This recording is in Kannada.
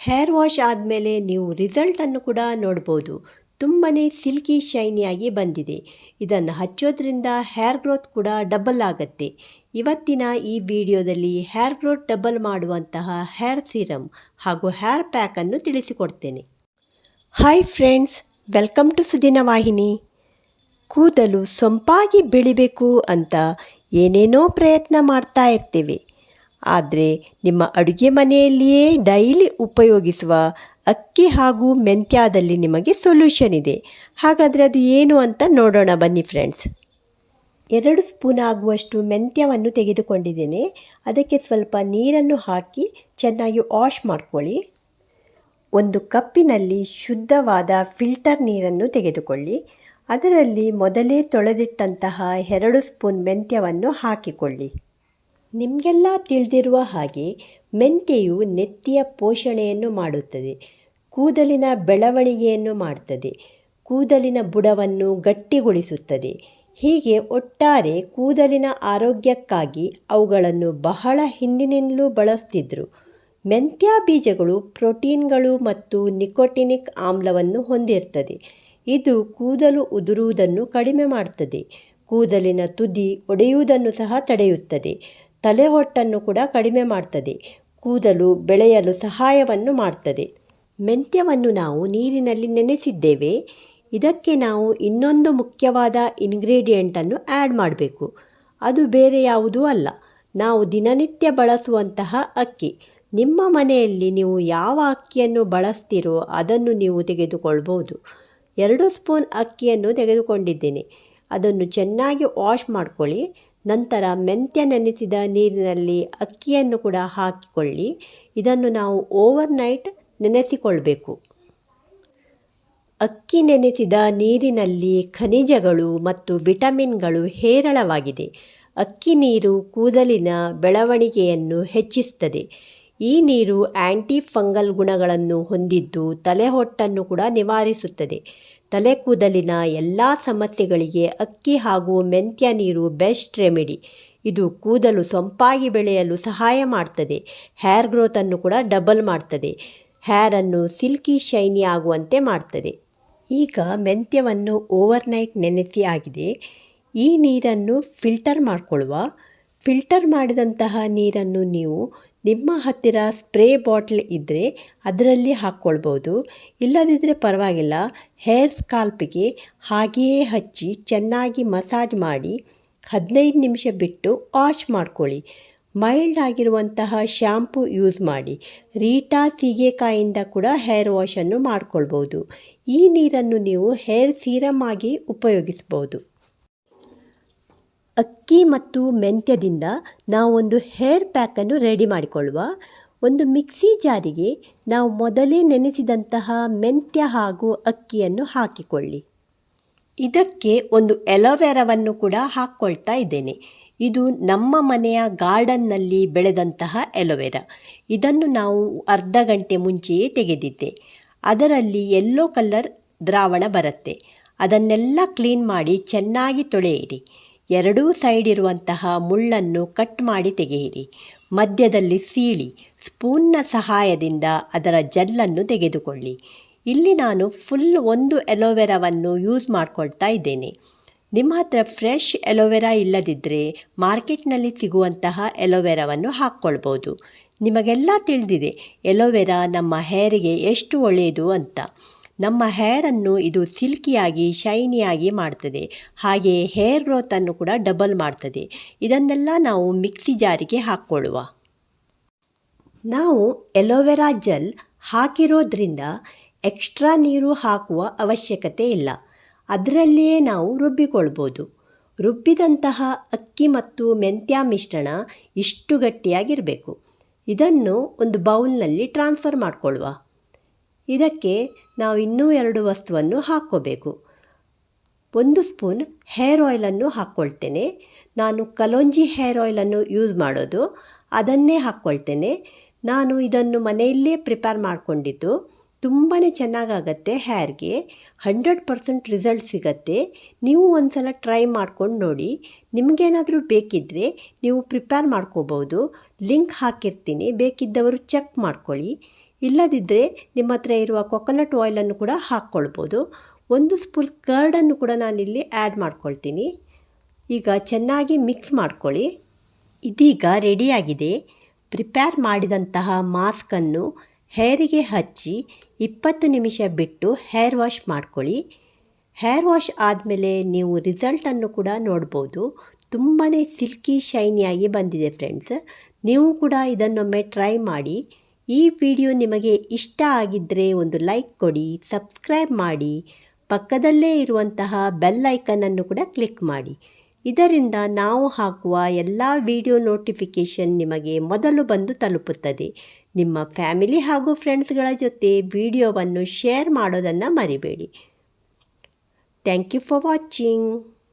ಹೇರ್ ವಾಶ್ ಆದಮೇಲೆ ನೀವು ರಿಸಲ್ಟನ್ನು ಕೂಡ ನೋಡ್ಬೋದು. ತುಂಬಾ ಸಿಲ್ಕಿ ಶೈನಿಯಾಗಿ ಬಂದಿದೆ. ಇದನ್ನು ಹಚ್ಚೋದ್ರಿಂದ ಹೇರ್ ಗ್ರೋತ್ ಕೂಡ ಡಬಲ್ ಆಗುತ್ತೆ. ಇವತ್ತಿನ ಈ ವಿಡಿಯೋದಲ್ಲಿ ಹೇರ್ ಗ್ರೋತ್ ಡಬಲ್ ಮಾಡುವಂತಹ ಹೇರ್ ಸೀರಮ್ ಹಾಗೂ ಹೇರ್ ಪ್ಯಾಕನ್ನು ತಿಳಿಸಿಕೊಡ್ತೇನೆ. Hi friends welcome to Sudina ವಾಹಿನಿ ಕೂದಲು ಸೊಂಪಾಗಿ ಬೆಳಿಬೇಕು ಅಂತ ಏನೇನೋ ಪ್ರಯತ್ನ ಮಾಡ್ತಾ ಇರ್ತೇವೆ. ಆದರೆ ನಿಮ್ಮ ಅಡುಗೆ ಮನೆಯಲ್ಲಿಯೇ ಡೈಲಿ ಉಪಯೋಗಿಸುವ ಅಕ್ಕಿ ಹಾಗೂ ಮೆಂತ್ಯದಲ್ಲಿ ನಿಮಗೆ ಸೊಲ್ಯೂಷನ್ ಇದೆ. ಹಾಗಾದರೆ ಅದು ಏನು ಅಂತ ನೋಡೋಣ ಬನ್ನಿ ಫ್ರೆಂಡ್ಸ್ ಎರಡು ಸ್ಪೂನ್ ಆಗುವಷ್ಟು ಮೆಂತ್ಯವನ್ನು ತೆಗೆದುಕೊಂಡಿದ್ದೇನೆ. ಅದಕ್ಕೆ ಸ್ವಲ್ಪ ನೀರನ್ನು ಹಾಕಿ ಚೆನ್ನಾಗಿ ವಾಶ್ ಮಾಡ್ಕೊಳ್ಳಿ. ಒಂದು ಕಪ್ಪಿನಲ್ಲಿ ಶುದ್ಧವಾದ ಫಿಲ್ಟರ್ ನೀರನ್ನು ತೆಗೆದುಕೊಳ್ಳಿ. ಅದರಲ್ಲಿ ಮೊದಲೇ ತೊಳೆದಿಟ್ಟಂತಹ ಎರಡು ಸ್ಪೂನ್ ಮೆಂತ್ಯವನ್ನು ಹಾಕಿಕೊಳ್ಳಿ. ನಿಮಗೆಲ್ಲ ತಿಳಿದಿರುವ ಹಾಗೆ ಮೆಂತೆಯು ನೆತ್ತಿಯ ಪೋಷಣೆಯನ್ನು ಮಾಡುತ್ತದೆ, ಕೂದಲಿನ ಬೆಳವಣಿಗೆಯನ್ನು ಮಾಡ್ತದೆ, ಕೂದಲಿನ ಬುಡವನ್ನು ಗಟ್ಟಿಗೊಳಿಸುತ್ತದೆ. ಹೀಗೆ ಒಟ್ಟಾರೆ ಕೂದಲಿನ ಆರೋಗ್ಯಕ್ಕಾಗಿ ಅವುಗಳನ್ನು ಬಹಳ ಹಿಂದಿನಿಂದಲೂ ಬಳಸ್ತಿದ್ರು. ಮೆಂತ್ಯ ಬೀಜಗಳು ಪ್ರೋಟೀನ್ಗಳು ಮತ್ತು ನಿಕೋಟಿನಿಕ್ ಆಮ್ಲವನ್ನು ಹೊಂದಿರ್ತದೆ. ಇದು ಕೂದಲು ಉದುರುವುದನ್ನು ಕಡಿಮೆ ಮಾಡ್ತದೆ, ಕೂದಲಿನ ತುದಿ ಒಡೆಯುವುದನ್ನು ಸಹ ತಡೆಯುತ್ತದೆ. ತಲೆಹೊಟ್ಟನ್ನು ಕೂಡ ಕಡಿಮೆ ಮಾಡ್ತದೆ. ಕೂದಲು, ಬೆಳೆಯಲು ಸಹಾಯವನ್ನು ಮಾಡ್ತದೆ. ಮೆಂತ್ಯವನ್ನು ನಾವು ನೀರಿನಲ್ಲಿ ನೆನೆಸಿದ್ದೇವೆ. ಇದಕ್ಕೆ ನಾವು ಇನ್ನೊಂದು ಮುಖ್ಯವಾದ ಇನ್ಗ್ರೀಡಿಯೆಂಟನ್ನು ಆ್ಯಡ್ ಮಾಡಬೇಕು. ಅದು ಬೇರೆ ಯಾವುದೂ ಅಲ್ಲ. ನಾವು ದಿನನಿತ್ಯ ಬಳಸುವಂತಹ ಅಕ್ಕಿ. ನಿಮ್ಮ ಮನೆಯಲ್ಲಿ ನೀವು ಯಾವ ಅಕ್ಕಿಯನ್ನು ಬಳಸ್ತೀರೋ ಅದನ್ನು ನೀವು ತೆಗೆದುಕೊಳ್ಬೋದು ಎರಡು ಸ್ಪೂನ್ ಅಕ್ಕಿಯನ್ನು ತೆಗೆದುಕೊಂಡಿದ್ದೇನೆ. ಅದನ್ನು ಚೆನ್ನಾಗಿ ವಾಶ್ ಮಾಡ್ಕೊಳ್ಳಿ. ನಂತರ ಮೆಂತ್ಯ ನೆನೆಸಿದ ನೀರಿನಲ್ಲಿ ಅಕ್ಕಿಯನ್ನು ಕೂಡ ಹಾಕಿಕೊಳ್ಳಿ. ಇದನ್ನು ನಾವು ಓವರ್ ನೈಟ್ ನೆನೆಸಿಕೊಳ್ಬೇಕು. ಅಕ್ಕಿ ನೆನೆಸಿದ ನೀರಿನಲ್ಲಿ ಖನಿಜಗಳು ಮತ್ತು ವಿಟಮಿನ್ಗಳು ಹೇರಳವಾಗಿದೆ. ಅಕ್ಕಿ ನೀರು ಕೂದಲಿನ ಬೆಳವಣಿಗೆಯನ್ನು ಹೆಚ್ಚಿಸುತ್ತದೆ. ಈ ನೀರು ಆ್ಯಂಟಿ ಫಂಗಲ್ ಗುಣಗಳನ್ನು ಹೊಂದಿದ್ದು ತಲೆಹೊಟ್ಟನ್ನು ಕೂಡ ನಿವಾರಿಸುತ್ತದೆ. ತಲೆ ಕೂದಲಿನ ಎಲ್ಲ ಸಮಸ್ಯೆಗಳಿಗೆ ಅಕ್ಕಿ ಹಾಗೂ ಮೆಂತ್ಯ ನೀರು ಬೆಸ್ಟ್ ರೆಮಿಡಿ. ಇದು ಕೂದಲು ಸೊಂಪಾಗಿ ಬೆಳೆಯಲು ಸಹಾಯ ಮಾಡ್ತದೆ. ಹೇರ್ ಗ್ರೋತನ್ನು ಕೂಡ ಡಬಲ್ ಮಾಡ್ತದೆ. ಹೇರನ್ನು ಸಿಲ್ಕಿ, ಶೈನಿ ಆಗುವಂತೆ ಮಾಡ್ತದೆ. ಈಗ ಮೆಂತ್ಯವನ್ನು ಓವರ್ನೈಟ್ ನೆನೆಸಿ ಆಗಿದೆ. ಈ ನೀರನ್ನು ಫಿಲ್ಟರ್ ಮಾಡಿಕೊಳ್ಳುವ. ಫಿಲ್ಟರ್ ಮಾಡಿದಂತಹ ನೀರನ್ನು ನೀವು ನಿಮ್ಮ ಹತ್ತಿರ ಸ್ಪ್ರೇ ಬಾಟ್ಲ್ ಇದ್ದರೆ ಅದರಲ್ಲಿ ಹಾಕ್ಕೊಳ್ಬೋದು. ಇಲ್ಲದಿದ್ದರೆ ಪರವಾಗಿಲ್ಲ, ಹೇರ್ ಸ್ಕಾಲ್ಪಿಗೆ ಹಾಗೆಯೇ ಹಚ್ಚಿ ಚೆನ್ನಾಗಿ ಮಸಾಜ್ ಮಾಡಿ ಹದಿನೈದು ನಿಮಿಷ ಬಿಟ್ಟು ವಾಶ್ ಮಾಡ್ಕೊಳ್ಳಿ. ಮೈಲ್ಡ್ ಆಗಿರುವಂತಹ ಶ್ಯಾಂಪೂ ಯೂಸ್ ಮಾಡಿ. ರೀಟಾ ಸೀಗೆಕಾಯಿಂದ ಕೂಡ ಹೇರ್ ವಾಶನ್ನು ಮಾಡ್ಕೊಳ್ಬೋದು. ಈ ನೀರನ್ನು ನೀವು ಹೇರ್ ಸೀರಮ್ ಆಗಿ ಉಪಯೋಗಿಸ್ಬೋದು. ಅಕ್ಕಿ ಮತ್ತು ಮೆಂತ್ಯದಿಂದ ನಾವೊಂದು ಹೇರ್ ಪ್ಯಾಕನ್ನು ರೆಡಿ ಮಾಡಿಕೊಳ್ಳುವ ಒಂದು ಮಿಕ್ಸಿ ಜಾರಿಗೆ ನಾವು ಮೊದಲೇ ನೆನೆಸಿದಂತಹ ಮೆಂತ್ಯ ಹಾಗೂ ಅಕ್ಕಿಯನ್ನು ಹಾಕಿಕೊಳ್ಳಿ. ಇದಕ್ಕೆ ಒಂದು ಎಲೋವೆರಾವನ್ನು ಕೂಡ ಹಾಕ್ಕೊಳ್ತಾ ಇದ್ದೇನೆ. ಇದು ನಮ್ಮ ಮನೆಯ ಗಾರ್ಡನ್ನಲ್ಲಿ ಬೆಳೆದಂತಹ ಎಲೋವೆರಾ. ಇದನ್ನು ನಾವು ಅರ್ಧ ಗಂಟೆ ಮುಂಚೆಯೇ ತೆಗೆದಿದ್ದೆ. ಅದರಲ್ಲಿ ಎಲ್ಲೋ ಕಲರ್ ದ್ರಾವಣ ಬರುತ್ತೆ. ಅದನ್ನೆಲ್ಲ ಕ್ಲೀನ್ ಮಾಡಿ ಚೆನ್ನಾಗಿ ತೊಳೆಯಿರಿ. ಎರಡೂ ಸೈಡ್ ಇರುವಂತಹ ಮುಳ್ಳನ್ನು ಕಟ್ ಮಾಡಿ ತೆಗೆಯಿರಿ. ಮಧ್ಯದಲ್ಲಿ ಸೀಳಿ, ಸ್ಪೂನ್ನ ಸಹಾಯದಿಂದ ಅದರ ಜಲ್ಲನ್ನು ತೆಗೆದುಕೊಳ್ಳಿ. ಇಲ್ಲಿ ನಾನು ಫುಲ್ ಒಂದು ಎಲೋವೆರಾವನ್ನು ಯೂಸ್ ಮಾಡ್ಕೊಳ್ತಾ ಇದ್ದೇನೆ. ನಿಮ್ಮ ಹತ್ರ ಫ್ರೆಶ್ ಎಲೋವೆರಾ ಇಲ್ಲದಿದ್ದರೆ ಮಾರ್ಕೆಟ್ನಲ್ಲಿ ಸಿಗುವಂತಹ ಎಲೋವೆರಾವನ್ನು ಹಾಕ್ಕೊಳ್ಬೋದು. ನಿಮಗೆಲ್ಲ ತಿಳಿದಿದೆ ಎಲೋವೆರಾ ನಮ್ಮ ಹೇರಿಗೆ ಎಷ್ಟು ಒಳ್ಳೆಯದು ಅಂತ. ನಮ್ಮ ಹೇರನ್ನು ಇದು ಸಿಲ್ಕಿಯಾಗಿ ಶೈನಿಯಾಗಿ ಮಾಡ್ತದೆ. ಹಾಗೆ ಹೇರ್ ಗ್ರೋತನ್ನು ಕೂಡ ಡಬಲ್ ಮಾಡ್ತದೆ. ಇದನ್ನೆಲ್ಲ ನಾವು ಮಿಕ್ಸಿ ಜಾರಿಗೆ ಹಾಕ್ಕೊಳ್ಳುವ. ನಾವು ಎಲೋವೆರಾ ಜೆಲ್ ಹಾಕಿರೋದ್ರಿಂದ ಎಕ್ಸ್ಟ್ರಾ ನೀರು ಹಾಕುವ ಅವಶ್ಯಕತೆ ಇಲ್ಲ. ಅದರಲ್ಲಿಯೇ ನಾವು ರುಬ್ಬಿಕೊಳ್ಬೋದು. ರುಬ್ಬಿದಂತಹ ಅಕ್ಕಿ ಮತ್ತು ಮೆಂತ್ಯ ಮಿಶ್ರಣ ಇಷ್ಟು ಗಟ್ಟಿಯಾಗಿರಬೇಕು. ಇದನ್ನು ಒಂದು ಬೌಲ್ನಲ್ಲಿ ಟ್ರಾನ್ಸ್ಫರ್ ಮಾಡಿಕೊಳ್ಳುವ. ಇದಕ್ಕೆ ನಾವು ಇನ್ನೂ ಎರಡು ವಸ್ತುವನ್ನು ಹಾಕ್ಕೋಬೇಕು. ಒಂದು ಸ್ಪೂನ್ ಹೇರ್ ಆಯಿಲನ್ನು ಹಾಕ್ಕೊಳ್ತೇನೆ. ನಾನು ಕಲೋಂಜಿ ಹೇರ್ ಆಯಿಲನ್ನು ಯೂಸ್ ಮಾಡೋದು, ಅದನ್ನೇ ಹಾಕ್ಕೊಳ್ತೇನೆ. ನಾನು ಇದನ್ನು ಮನೆಯಲ್ಲೇ ಪ್ರಿಪೇರ್ ಮಾಡಿಕೊಂಡಿದ್ದು ತುಂಬಾ ಚೆನ್ನಾಗಾಗತ್ತೆ ಹೇರ್ಗೆ. ಹಂಡ್ರೆಡ್ ಪರ್ಸೆಂಟ್ ರಿಸಲ್ಟ್ ಸಿಗತ್ತೆ. ನೀವು ಒಂದು ಸಲ ಟ್ರೈ ಮಾಡ್ಕೊಂಡು ನೋಡಿ. ನಿಮಗೇನಾದರೂ ಬೇಕಿದ್ದರೆ ನೀವು ಪ್ರಿಪೇರ್ ಮಾಡ್ಕೋಬೋದು. ಲಿಂಕ್ ಹಾಕಿರ್ತೀನಿ. ಬೇಕಿದ್ದವರು ಚೆಕ್ ಮಾಡ್ಕೊಳ್ಳಿ. ಇಲ್ಲದಿದ್ದರೆ ನಿಮ್ಮ ಹತ್ರ ಇರುವ ಕೊಕೊನಟ್ ಆಯಿಲನ್ನು ಕೂಡ ಹಾಕ್ಕೊಳ್ಬೋದು. ಒಂದು ಸ್ಪೂನ್ ಕರ್ಡನ್ನು ಕೂಡ ನಾನಿಲ್ಲಿ ಆ್ಯಡ್ ಮಾಡ್ಕೊಳ್ತೀನಿ. ಈಗ ಚೆನ್ನಾಗಿ ಮಿಕ್ಸ್ ಮಾಡ್ಕೊಳ್ಳಿ. ಇದೀಗ ರೆಡಿಯಾಗಿದೆ ಪ್ರಿಪೇರ್ ಮಾಡಿದಂತಹ ಮಾಸ್ಕನ್ನು ಹೇರಿಗೆ ಹಚ್ಚಿ ಇಪ್ಪತ್ತು ನಿಮಿಷ ಬಿಟ್ಟು ಹೇರ್ ವಾಶ್ ಮಾಡ್ಕೊಳ್ಳಿ. ಹೇರ್ ವಾಶ್ ಆದಮೇಲೆ ನೀವು ರಿಸಲ್ಟನ್ನು ಕೂಡ ನೋಡ್ಬೋದು. ತುಂಬಾ ಸಿಲ್ಕಿ ಶೈನಿಯಾಗಿ ಬಂದಿದೆ ಫ್ರೆಂಡ್ಸ್ ನೀವು ಕೂಡ ಇದನ್ನೊಮ್ಮೆ ಟ್ರೈ ಮಾಡಿ. ಈ ವಿಡಿಯೋ ನಿಮಗೆ ಇಷ್ಟ ಆಗಿದ್ದರೆ ಒಂದು ಲೈಕ್ ಕೊಡಿ, ಸಬ್ಸ್ಕ್ರೈಬ್ ಮಾಡಿ, ಪಕ್ಕದಲ್ಲೇ ಇರುವಂತಹ ಬೆಲ್ ಐಕನನ್ನು ಕೂಡ ಕ್ಲಿಕ್ ಮಾಡಿ. ಇದರಿಂದ ನಾವು ಹಾಕುವ ಎಲ್ಲ ವಿಡಿಯೋ ನೋಟಿಫಿಕೇಷನ್ ನಿಮಗೆ ಮೊದಲು ಬಂದು ತಲುಪುತ್ತದೆ. ನಿಮ್ಮ ಫ್ಯಾಮಿಲಿ ಹಾಗೂ ಫ್ರೆಂಡ್ಸ್ಗಳ ಜೊತೆ ವಿಡಿಯೋವನ್ನು ಶೇರ್ ಮಾಡೋದನ್ನು ಮರಿಬೇಡಿ. Thank you for watching.